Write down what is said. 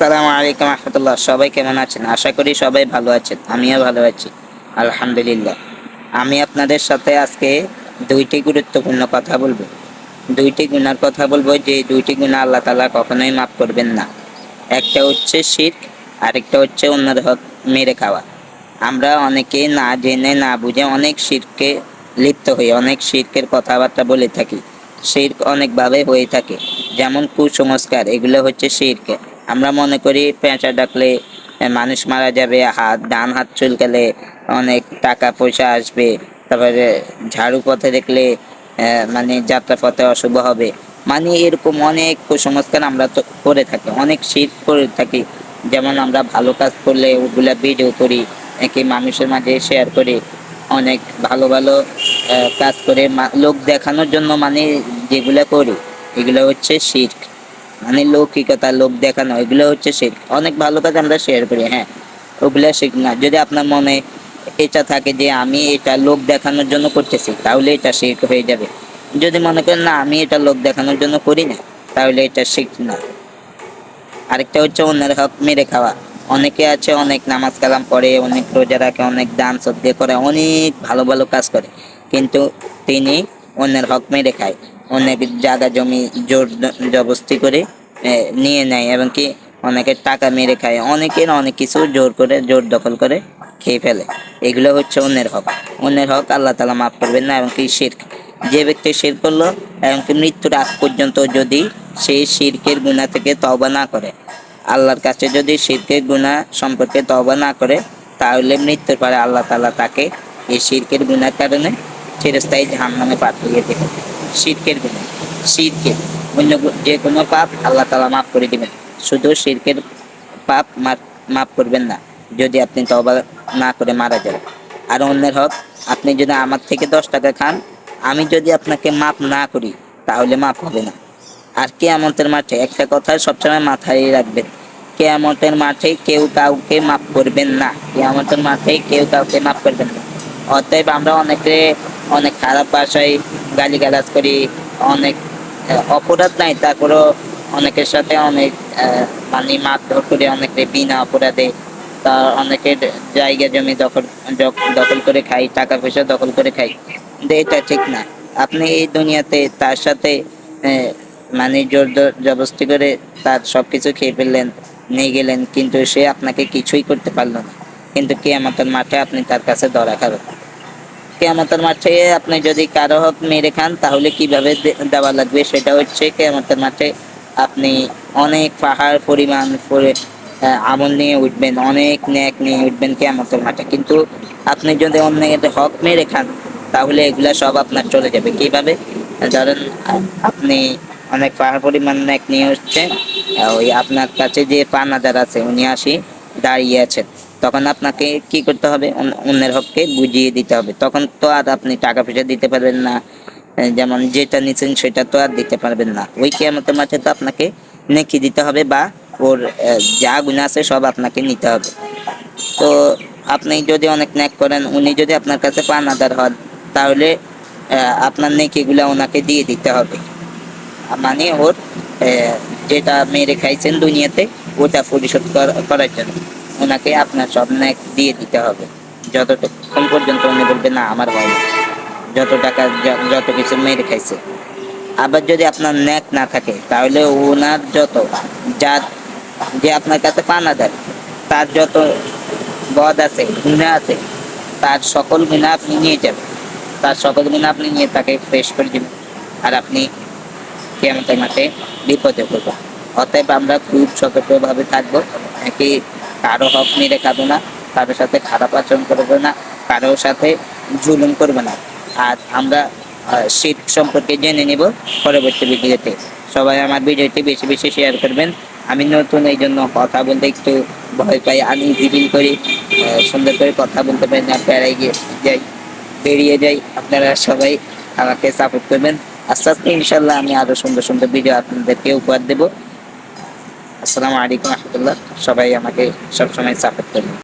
আসসালামু আলাইকুম রহমতুল্লাহ। সবাই কেমন আছেন? আশা করি সবাই ভালো আছেন। আমিও ভালো আছি। আলহামদুলিল্লাহ। আমি আপনাদের সাথে আজকে দুইটি গুরুত্বপূর্ণ কথা বলব। দুইটি গুণার কথা বলব যে দুইটি গুণা আল্লাহ তালা কখনোই মাফ করবেন না। একটা হচ্ছে শির্ক, আরেকটা হচ্ছে অন্যের হক মেরে খাওয়া। আমরা অনেকে না জেনে, না বুঝে অনেক শিরকে লিপ্ত হই, অনেক শিরকের কথাবার্তা বলে থাকি। শির্ক অনেকভাবে হয়ে থাকে। যেমন কুসংস্কার, এগুলো হচ্ছে শিরকে। আমরা মনে করি পেঁচা ডাকলে মানুষ মারা যাবে, হাত, ডান হাত চুলকালে অনেক টাকা পয়সা আসবে, তারপরে ঝাড়ু পথে দেখলে মানে যাত্রা পথে অশুভ হবে। মানে এরকম অনেক কুসংস্কার আমরা তো করে থাকি, অনেক শীত করে থাকি। যেমন আমরা ভালো কাজ করলে ওগুলা ভিডিও করি নাকি মানুষের মাঝে শেয়ার করি, অনেক ভালো ভালো কাজ করে লোক দেখানোর জন্য মানে যেগুলো করি, এগুলো হচ্ছে শির্ক মানে লৌকিকতা, লোক দেখানো, এগুলো হচ্ছে শির্ক অনেক ভালো কাজ আমরা শেয়ার করি হ্যাঁ। ওগুলা শিখ না। যদি আপনার মনে এটা থাকে যে আমি এটা লোক দেখানোর জন্য করতেছি, তাহলে এটা শির্ক হয়ে যাবে। যদি মনে করেন, না, আমি এটা লোক দেখানোর জন্য করি না তাহলে এটা শিখ না। আরেকটা হচ্ছে অন্যের হক মেরে খাওয়া। অনেকে আছে, অনেক নামাজ কালাম পড়ে, অনেক রোজা রাখে, অনেক দান সদ্যে করে, অনেক ভালো ভালো কাজ করে। কিন্তু তিনি অন্যের হক মেরে খায়। অনেক জায়গা জমি জোর জবস্তি করে নিয়ে নেয় এবং কি অনেকের টাকা মেরে খায়। অনেকের অনেক কিছু জোর করে, জোর দখল করে খেয়ে ফেলে। এগুলো হচ্ছে অন্যের হক। অন্যের হক আল্লাহ তালা মাফ করবেন না এবং কি শির্ক। যে ব্যক্তি শির করল এবং কি মৃত্যুর আগ পর্যন্ত যদি সেই শিরকের গুণা থেকে তওবা না করে, আল্লাহর কাছে যদি শিরকের গুণা সম্পর্কে তওবা না করে, তাহলে মৃত্যুর পরে আল্লাহ তাআলা তাকে এই শিরকের গুণার কারণে চিরস্থায়ী জাহান্নামে পাঠিয়ে দেবে শিরকের গুণা শিরকের অন্য যে কোনো পাপ আল্লাহ তাআলা মাফ করে দিবেন। শুধু শিরকের পাপ মাফ মাফ করবেন না, যদি আপনি তওবা না করে মারা যান। আর অন্যের হক, আপনি যদি আমার থেকে দশ টাকা খান, আমি যদি আপনাকে মাপ না করি, তাহলে মাপ হবে না। আর কেয়ামতের মাঠে একটা কথা সবসময় মাথায় রাখবেন কে কেয়ামতের মাঠে কেউ কাউকে মাফ করবেন না। কে কেয়ামতের মাঠে কেউ কাউকে মাফ করবেন না। অতএব আমরা অনেকে অনেক খারাপ ভাষায় গালিগালাজ করি, অনেক অপরাধ নাই, তারপরও অনেকের সাথে অনেক মানে মারধর করে, অনেকে বিনা অপরাধে। তা অনেকের জায়গা জমি দখল দখল করে খাই, টাকা পয়সা দখল করে খাই। কিন্তু এটা ঠিক না। আপনি এই দুনিয়াতে তার সাথে মানে জোর জবরদস্তি করে তার সব কিছু খেয়ে ফেললেন, নিয়ে গেলেন, কিন্তু সে আপনাকে কিছুই করতে পারল না। কিন্তু কেয়ামতের মাঠে আপনি তার কাছে ধরা খাবেন। কেয়ামতের মাঠে আপনি যদি কারও হক মেরে খান, তাহলে কীভাবে দেওয়া লাগবে? সেটা হচ্ছে কেয়ামতের মাঠে আপনি অনেক পাহাড় পরিমাণ আমল নিয়ে উঠবেন, অনেক ন্যাক নিয়ে উঠবেন কেয়ামতের মাঠে। কিন্তু আপনি যদি অন্যের হক মেরে খান, তাহলে এগুলা সব আপনার চলে যাবে। কীভাবে? ধরেন, আপনি অনেক পাহাড় পরিমাণ ন্যাক নিয়ে উঠছেন, ওই আপনার কাছে যে পানাদার আছে, উনি আসি দাঁড়িয়ে আছেন। তখন আপনাকে কি করতে হবে? অন্য- অন্যের হককে বুঝিয়ে দিতে হবে। তখন তো আর আপনি টাকা পয়সা দিতে পারবেন না। যেমন যেটা নিচ্ছেন সেটা তো আর দিতে পারবেন না। ওই কেয়ামতের মাঠে তো আপনাকে নেকি দিতে হবে বা ওর যা গুণা আছে সব আপনাকে নিতে হবে। তো আপনি যদি অনেক ন্যাক করেন, উনি যদি আপনার কাছে পানাদার হন, তাহলে আপনার নেকিগুলা ওনাকে দিয়ে দিতে হবে। মানে ওর যেটা মেরে খাইছেন দুনিয়াতে, ওটা পরিশোধ কর- করার জন্য। ওনাকে আপনার সব ন্যাক দিয়ে দিতে হবে। যতক্ষণ পর্যন্ত উনি বলবে, না, আমার হয় যত টাকা, যত কিছু মেরে খাইছে। আবার যদি আপনার ন্যাক না থাকে, তাহলে ওনার যত যা যে আপনার কাছে পানা দেয়, তার যত বদ আছে গুণা আছে, তার সকল গুণা আপনি নিয়ে যাবেন। তার সকল গুণা আপনি নিয়ে তাকে ফ্রেশ করে দিবেন। আর আপনি কেমতের মাঠে বিপদে পড়ব অতএব আমরা খুব সতর্কভাবে থাকব। নাকি কারও হক মেরে খাব না কারোর সাথে খারাপ আচরণ করবে না কারোর সাথে জুলুম করবে না। আর আমরা শীত সম্পর্কে জেনে নিব পরবর্তী ভিডিওতে। সবাই আমার ভিডিওটি বেশি বেশি শেয়ার করবেন। আমি নতুন, এই জন্য কথা বলতে একটু ভয় পাই, আমি ফিল করি সুন্দর করে কথা বলতে পারি না প্যারাই গিয়ে যাই, বেরিয়ে যাই, আপনারা সবাই আমাকে সাপোর্ট করবেন। আস্তে আস্তে ইনশাল্লাহ আমি আরও সুন্দর সুন্দর ভিডিও আপনাদেরকে উপহার দেবো। আসসালামু আলাইকুম রহমতুল্লাহ। সবাই আমাকে সবসময় সাপোর্ট করবেন